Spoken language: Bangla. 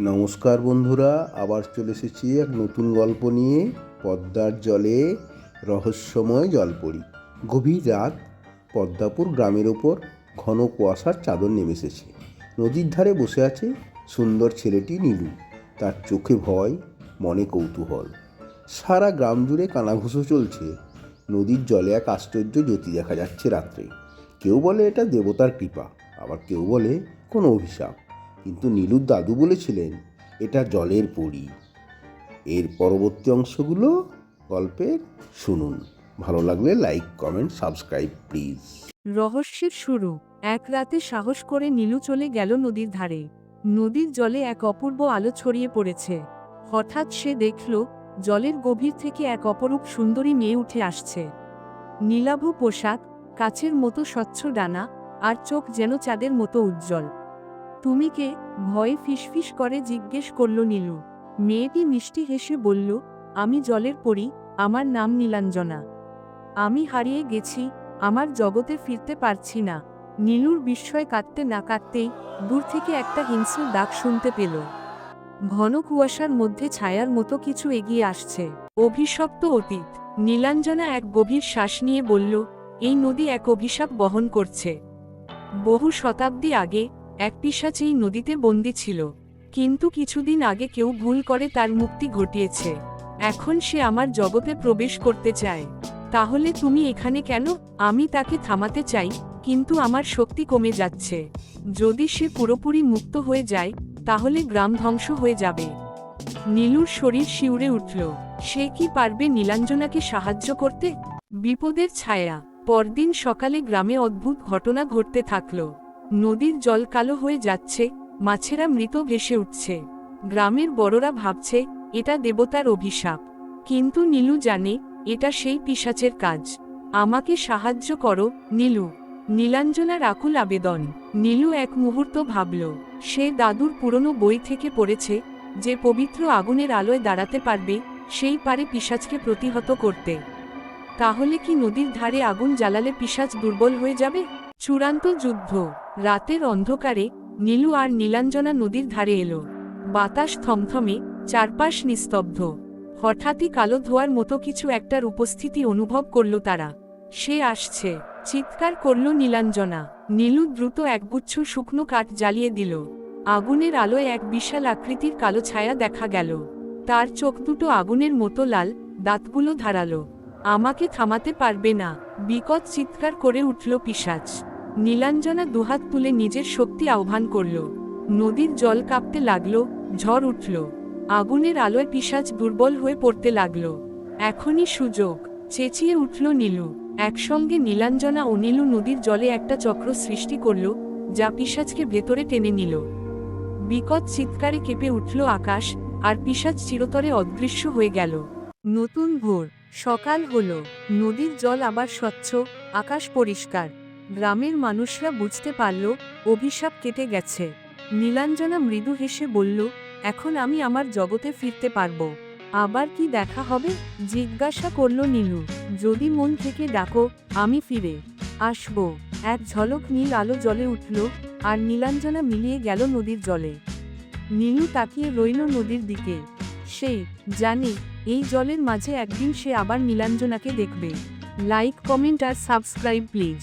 নমস্কার বন্ধুরা, আবার চলে এসেছি এক নতুন গল্প নিয়ে, পদ্মার জলে রহস্যময় জল জলপরি। গভীর রাত, পদ্মাপুর গ্রামের ওপর ঘন কুয়াশার চাদর নেমে এসেছে নদীর ধারে বসে আছে সুন্দর ছেলেটি নীলু। তার চোখে ভয়, মনে কৌতূহল। সারা গ্রাম জুড়ে কানাঘুষো চলছে। নদীর জলে এক আশ্চর্য জ্যোতি দেখা যাচ্ছে রাত্রে। কেউ বলে এটা দেবতার কৃপা, আবার কেউ বলে কোনো অভিশাপ। কিন্তু নীলুর দাদু বলেছিলেন, এটা জলের পরি। এর পরবর্তী অংশগুলো গল্পের শুনুন। ভালো লাগলে লাইক, কমেন্ট, সাবস্ক্রাইব, প্লিজ। রহস্যের শুরু। এক রাতে সাহস করে নীলু চলে গেল নদীর ধারে। নদীর জলে এক অপূর্ব আলো ছড়িয়ে পড়েছে। হঠাৎ সে দেখল, জলের গভীর থেকে এক অপরূপ সুন্দরী মেয়ে উঠে আসছে। নীলাভ পোশাক কাচের মতো স্বচ্ছ ডানা, আর চোখ যেন চাঁদের মতো উজ্জ্বল। তুমি কে ভয়ে ফিসফিস করে জিজ্ঞেস করল নীলু। মেয়েটি মিষ্টি হেসে বলল, আমি জলের পড়ি আমার নাম নীলাঞ্জনা। আমি হারিয়ে গেছি, আমার জগতে ফিরতে পারছি না। নীলুর বিস্ময় কাটতে না কাটতেই দূর থেকে একটা হিংস্র ডাক শুনতে পেল। ঘন কুয়াশার মধ্যে ছায়ার মতো কিছু এগিয়ে আসছে। অভিশপ্ত অতীত। নীলাঞ্জনা এক গভীর শ্বাস নিয়ে বলল, এই নদী এক অভিশাপ বহন করছে। বহু শতাব্দী আগে এক পিসাচ এই নদীতে বন্দী ছিল। কিন্তু কিছুদিন আগে কেউ ভুল করে তার মুক্তি ঘটিয়েছে। এখন সে আমার জগতে প্রবেশ করতে চায়। তাহলে তুমি এখানে কেন? আমি তাকে থামাতে চাই, কিন্তু আমার শক্তি কমে যাচ্ছে। যদি সে পুরোপুরি মুক্ত হয়ে যায়, তাহলে গ্রাম ধ্বংস হয়ে যাবে। নীলুর শরীর শিউরে উঠল। সে কি পারবে নীলাঞ্জনাকে সাহায্য করতে? বিপদের ছায়া। পরদিন সকালে গ্রামে অদ্ভুত ঘটনা ঘটতে থাকল। নদীর জল কালো হয়ে যাচ্ছে, মাছেরা মৃত ভেসে উঠছে। গ্রামের বড়রা ভাবছে, এটা দেবতার অভিশাপ। কিন্তু নীলু জানে, এটা সেই পিশাচের কাজ। আমাকে সাহায্য করো, নীলু। নীলাঞ্জনার আকুল আবেদন। নীলু এক মুহূর্ত ভাবল, সে দাদুর পুরনো বই থেকে পড়েছে, যে পবিত্র আগুনের আলোয় দাঁড়াতে পারবে, সেই পারে পিশাচকে প্রতিহত করতে। তাহলে কি নদীর ধারে আগুন জ্বালালে পিশাচ দুর্বল হয়ে যাবে? চূড়ান্ত যুদ্ধ। রাতের অন্ধকারে নীলু আর নীলাঞ্জনা নদীর ধারে এলো। বাতাস থমথমে, চারপাশ নিস্তব্ধ। হঠাৎই কালো ধোয়ার মতো কিছু একটার উপস্থিতি অনুভব করল তারা। সে আসছে, চিৎকার করল নীলাঞ্জনা। নীলু দ্রুত একগুচ্ছ শুকনো কাঠ জ্বালিয়ে দিল। আগুনের আলোয় এক বিশাল আকৃতির কালো ছায়া দেখা গেল। তার চোখ দুটো আগুনের মতো লাল, দাঁতগুলো ধারালো। আমাকে থামাতে পারবে না, বিকট চিৎকার করে উঠল পিশাচ। নীলাঞ্জনা দুহাত তুলে নিজের শক্তি আহ্বান করল। নদীর জল কাঁপতে লাগল, ঝড় উঠল। আগুনের আলোয় পিশাচ দুর্বল হয়ে পড়তে লাগল। এখনই সুযোগ, চেঁচিয়ে উঠল নীলু। একসঙ্গে নীলাঞ্জনা ও নীলু নদীর জলে একটা চক্র সৃষ্টি করল, যা পিশাচকে ভেতরে টেনে নিল। বিকট চিৎকারে কেঁপে উঠল আকাশ, আর পিশাচ চিরতরে অদৃশ্য হয়ে গেল। নতুন ভোর, সকাল হলো। নদীর জল আবার স্বচ্ছ, আকাশ পরিষ্কার। গ্রামের মানুষরা বুঝতে পারল, অভিশাপ কেটে গেছে। নীলাঞ্জনা মৃদু হেসে বলল, এখন আমি আমার জগতে ফিরতে পারব। আবার কি দেখা হবে? জিজ্ঞাসা করল নীলু, যদি মন থেকে ডাকো, আমি ফিরে আসব। এক ঝলক নীল আলো জলে উঠল, আর নীলাঞ্জনা মিলিয়ে গেল নদীর জলে। নীলু তাকিয়ে রইল নদীর দিকে। সে জানে, এই জলের মাঝে একদিন সে আবার নীলাঞ্জনাকে দেখবে। লাইক, কমেন্ট আর সাবস্ক্রাইব প্লিজ।